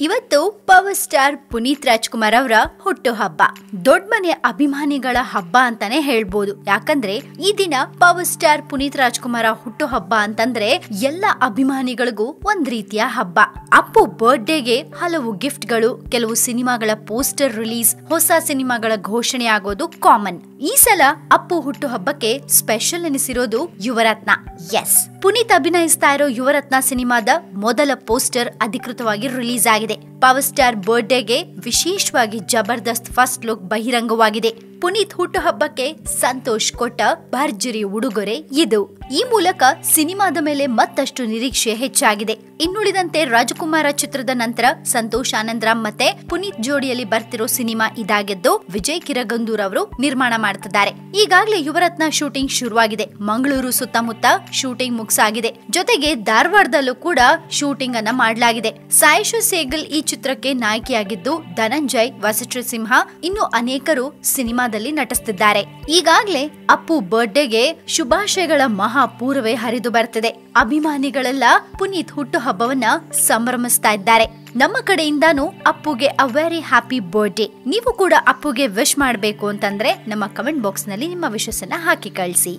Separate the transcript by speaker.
Speaker 1: ಇವತ್ತು power star Puneeth Rajkumar ಅವರ ಹುಟ್ಟುಹಬ್ಬ ದೊಡ್ಡ ಮನೆ ಅಭಿಮಾನಿಗಳ ಹಬ್ಬ ಅಂತಾನೆ ಹೇಳ್ಬೋದು. ಯಾಕಂದ್ರೆ ಈ ದಿನ ಪವರ್ ಸ್ಟಾರ್ ಪುನೀತ್ ರಾಜ್ಕುಮಾರ ಹುಟ್ಟುಹಬ್ಬ ಅಂತಂದ್ರೆ ಎಲ್ಲ ಅಭಿಮಾನಿಗಳಿಗೂ ಒಂದ್ ರೀತಿಯ ಹಬ್ಬ. ಅಪ್ಪು ಬರ್ಡೇಗೆ ಹಲವು ಗಿಫ್ಟ್ಗಳು, ಕೆಲವು ಸಿನಿಮಾಗಳ ಪೋಸ್ಟರ್ ರಿಲೀಸ್, ಹೊಸ ಸಿನಿಮಾಗಳ ಘೋಷಣೆ ಆಗೋದು ಕಾಮನ್. ಈ ಸಲ ಅಪ್ಪು ಹುಟ್ಟುಹಬ್ಬಕ್ಕೆ ಸ್ಪೆಷಲ್ ಎನಿಸಿರೋದು ಯುವರತ್ನ. ಎಸ್ ಪುನೀತ್ ಅಭಿನಯಿಸ್ತಾ ಇರೋ ಯುವರತ್ನ ಸಿನಿಮಾದ ಮೊದಲ ಪೋಸ್ಟರ್ ಅಧಿಕೃತವಾಗಿ ರಿಲೀಸ್ ಆಗಿದೆ ಪವರ್ ಸ್ಟಾರ್ ಬರ್ಡೇಗೆ ವಿಶೇಷವಾಗಿ ಜಬರ್ದಸ್ತ್ ಫಸ್ಟ್ ಲುಕ್ ಬಹಿರಂಗವಾಗಿದೆ. ಪುನೀತ್ ಹುಟ್ಟುಹಬ್ಬಕ್ಕೆ ಸಂತೋಷ್ ಕೊಟ್ಟ ಭರ್ಜರಿ ಉಡುಗೊರೆ ಇದು. ಈ ಮೂಲಕ ಸಿನಿಮಾದ ಮೇಲೆ ಮತ್ತಷ್ಟು ನಿರೀಕ್ಷೆ ಹೆಚ್ಚಾಗಿದೆ. ಇನ್ನುಳಿದಂತೆ ರಾಜಕುಮಾರ ಚಿತ್ರದ ನಂತರ ಸಂತೋಷ್ ಆನಂದ್ರಾಮ್ ಮತ್ತೆ ಪುನೀತ್ ಜೋಡಿಯಲ್ಲಿ ಬರ್ತಿರೋ ಸಿನಿಮಾ ಇದಾಗಿದ್ದು ವಿಜಯ್ ಕಿರಗಂದೂರ್ ಅವರು ನಿರ್ಮಾಣ ಮಾಡ್ತಿದ್ದಾರೆ. ಈಗಾಗಲೇ ಯುವರತ್ನ ಶೂಟಿಂಗ್ ಶುರುವಾಗಿದೆ. ಮಂಗಳೂರು ಸುತ್ತಮುತ್ತ ಶೂಟಿಂಗ್ ಮುಗಿಸಾಗಿದೆ. ಜೊತೆಗೆ ಧಾರವಾಡದಲ್ಲೂ ಕೂಡ ಶೂಟಿಂಗ್ ಅನ್ನ ಮಾಡಲಾಗಿದೆ. ಸಾಯಶು ಸೇಗಲ್ ಈ ಚಿತ್ರಕ್ಕೆ ನಾಯಕಿಯಾಗಿದ್ದು ಧನಂಜಯ್, ವಸಿಷ್ಠ ಸಿಂಹ ಇನ್ನು ಅನೇಕರು ಸಿನಿಮಾದಲ್ಲಿ ನಟಿಸುತ್ತಿದ್ದಾರೆ ಈಗಾಗಲೇ ಅಪ್ಪು ಬರ್ಡೇಗೆ ಶುಭಾಶಯಗಳ ಮಹಾಪೂರ್ವೇ ಹರಿದು ಬರ್ತಿದೆ ಅಭಿಮಾನಿಗಳೆಲ್ಲ ಪುನೀತ್ ಹುಟ್ಟುಹಬ್ಬವನ್ನ ಸಂಭ್ರಮಿಸ್ತಾ ಇದ್ದಾರೆ. ನಮ್ಮ ಕಡೆಯಿಂದಾನು ಅಪ್ಪುಗೆ ಅ ವೆರಿ ಹ್ಯಾಪಿ ಬರ್ಡೇ ನೀವು ಕೂಡ ಅಪ್ಪುಗೆ ವಿಶ್ ಮಾಡಬೇಕು ಅಂತಂದ್ರೆ ನಮ್ಮ ಕಮೆಂಟ್ ಬಾಕ್ಸ್ನಲ್ಲಿ ನಿಮ್ಮ ವಿಶಸ್ ಅನ್ನ ಹಾಕಿ ಕಳಿಸಿ.